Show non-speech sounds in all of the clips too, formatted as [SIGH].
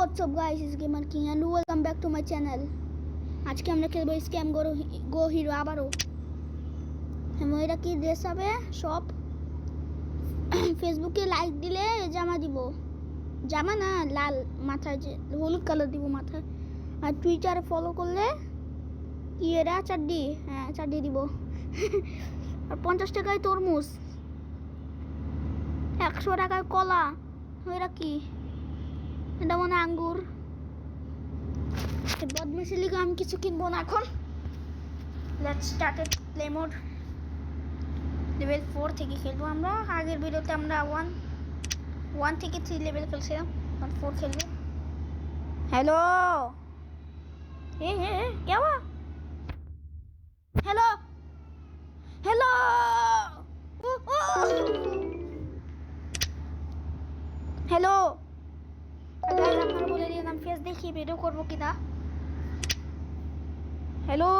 WhatsApp guys is gamer king and welcome back to my channel আজকে আমরা খেলব scam গো গো hero আবারও। হ্যাঁ এটা কি ড্রেস হবে? সব ফেসবুকে লাইক দিলে জামা দিব। জামা না, লাল মাথায় যে, হলুদ কালার দিব মাথায়। আর টুইটারে ফলো করলে কি এরা? চাড্ডি হ্যাঁ চাড্ডি দিব। আর পঞ্চাশ টাকায় তরমুজ। একশো টাকায় কলা। এরা কি? এটা মনে আঙ্গুর। বদমাসি লিগে আমি কিছু কিনবো না এখন। Let's started play mode level four থেকে খেলব আমরা। আগের ভিডিওতে আমরা ওয়ান ওয়ান থেকে থ্রি লেভেল খেলছিলাম। ওয়ান ফোর খেলব। হ্যালো এ হে কেউ হ্যালো হ্যালো হ্যালো দিন আমি ফেস দেখিয়ে ভিডিও করবো কিনা হ্যালো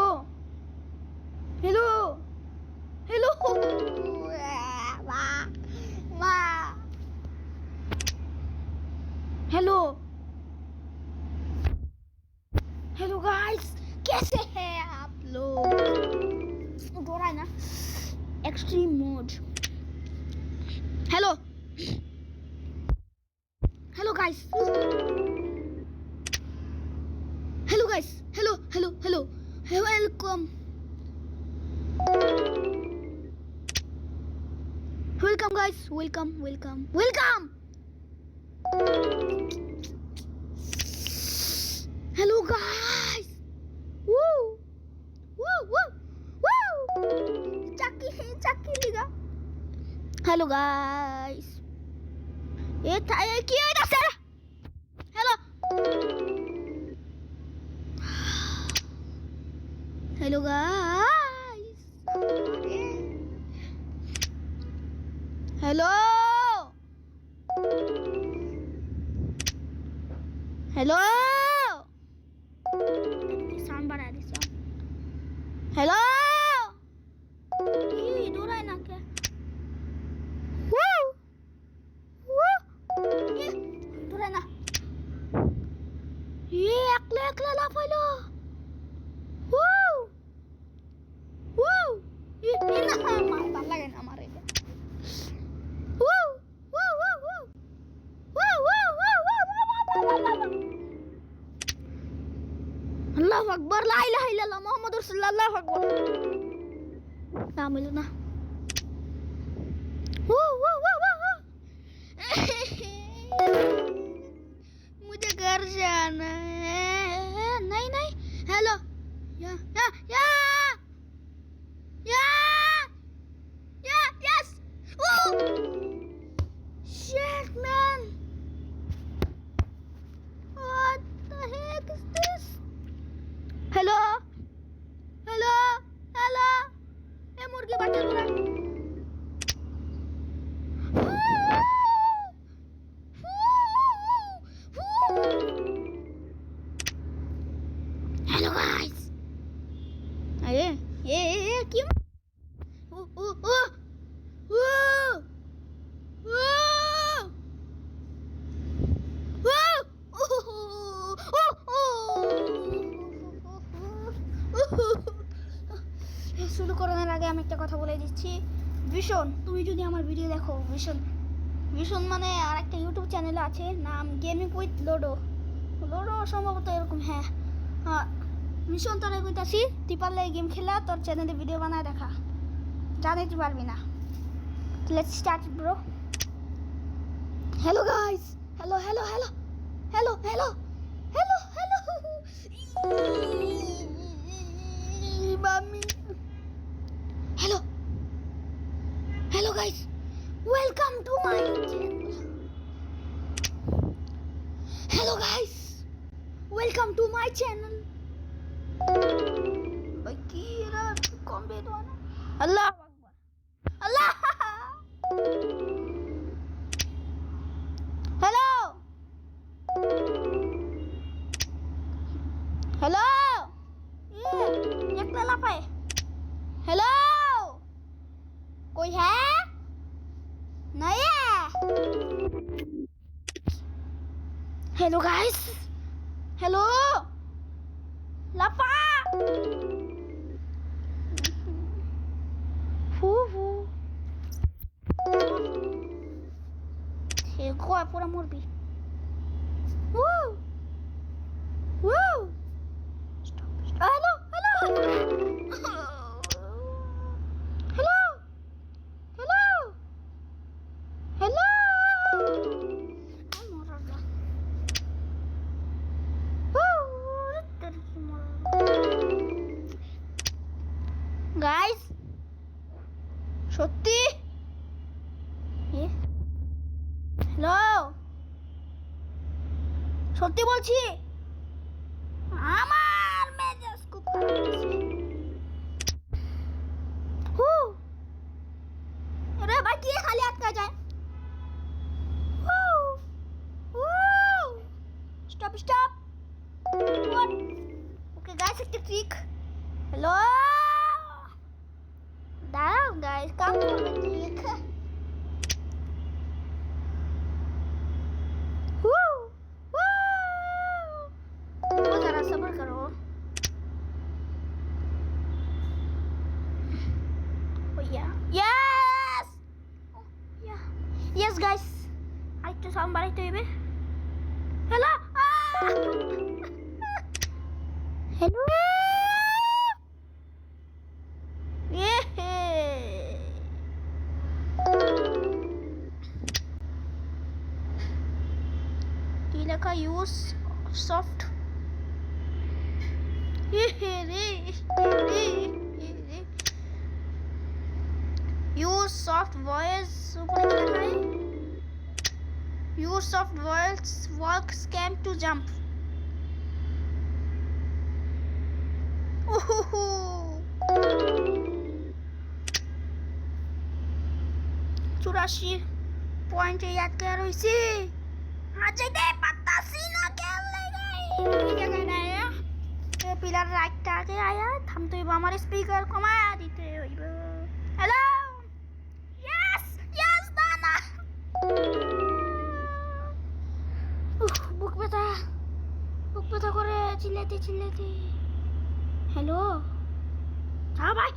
হ্যালো হ্যালো মা মা हेलो हेलो गाइस कैसे हैं आप लोग हो रहा है ना extreme mode hello hello Welcome guys, welcome, welcome, welcome! Hello guys! Woo! Woo, woo, woo! Chucky hey, Chucky लिगा. Hello guys! It's था ये দিচ্ছি ভীষণ, তুমি যদি আমার ভিডিও দেখো, ভীষণ। ভীষণ মানে আর একটা ইউটিউব চ্যানেল আছে, নাম গেমিং উইথ লোডো লোডো সম্ভবত এরকম হ্যাঁ। ভীষণ তোরা কইতাছি তুই পারলে গেম খেলা, তোর চ্যানেলে ভিডিও বানায় দেখা। জানাইতে পারবি না। Let's start bro hello guys hello hello hello hello hello hello hello Allah Akbar. Allah. Hello. Hello. Yeah. Yakla o eh. Hello. कोई है नहीं है हेलो गाइस हेलो लपा E por amor Stop, stop. Ah, hello, hello! Hello! Hello! Hello! Guys, সত্যি hello সত্যি বলছি আমার মেজাজ খুব খারাপ হয়েছে। হু রে ভাই কি খালি আটকা যায় স্টপ স্টপ ওকে গাইস একটা ট্রিক হ্যালো guys. আরেকটু সাউন্ড বাড়াইতে হইবে হ্যালো হ্যালো [LAUGHS] কি লেখা use soft use soft voice উপরে কি লেখা है? use soft voice walk scam to jump উহুহু। চুরাশি পয়েন্টে আটকে রয়েছি আর পিলার রাইটটা আগে আয়া থামতে হইব আমার স্পিকার কমায়া, দিতে হইব। হ্যালো ইয়েস ইয়েস দানা বুক ব্যথা। বুক ব্যথা করে চিল্লাতে চিল্লাতে হ্যালো হ্যাঁ ভাই।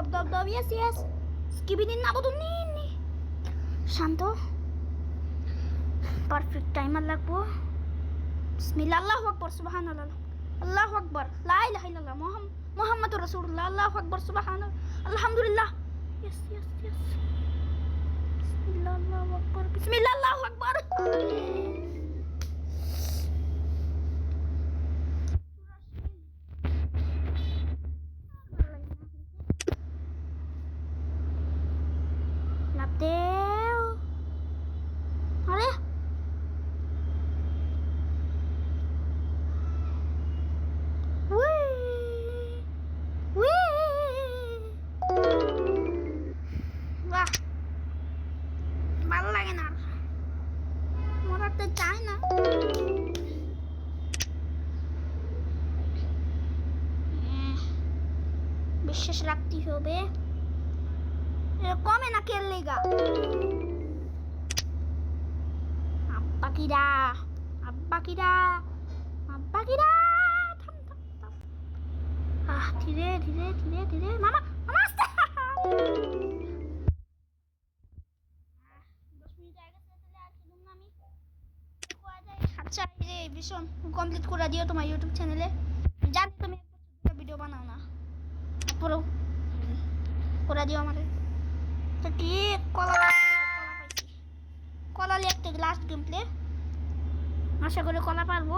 Dab dab dab. Yes, yes. Skibidi নি শান্ত পারফেক্ট টাইমার লাগবো বিসমিল্লাহ আল্লাহু আকবার। সুবহানাল্লাহ। আল্লাহু আকবার। লা ইলাহা ইল্লাল্লাহ মুহাম্মদ রাসূলুল্লাহ। আল্লাহু আকবার সুবহানাল্লাহ। আলহামদুলিল্লাহ। ইয়েস ইয়েস ইয়েস বিসমিল্লাহ আল্লাহু আকবার। বিসমিল্লাহ আল্লাহু আকবার। চায় না? বিশ্বাস রাখতে হবে। কমে না খেললে গা? কিরা আব্বা কিরা। কমপ্লিট করে দিও তোমার ইউটিউব চ্যানেলে জানি তুমি ভিডিও বানাও না। তারপরেও করে দিও আমাদের। তো কি? কলা কলা লিখতে লাস্ট গেম প্লে আশা করি কলা পারব।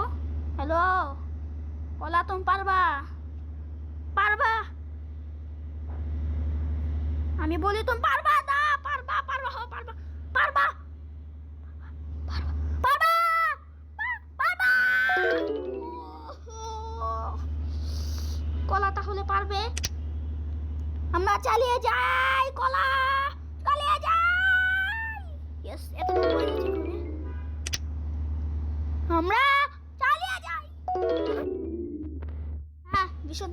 হ্যালো কলা তুমি পারবা? পারবা? আমি বলি তুমি পারবা? না, পারবা পারবা হো পারবা পারবা। চালিয়ে যাই কলা! চালিয়ে যাই! ইয়েস এত আমরা চালিয়ে যাই! হ্যাঁ ভীষণ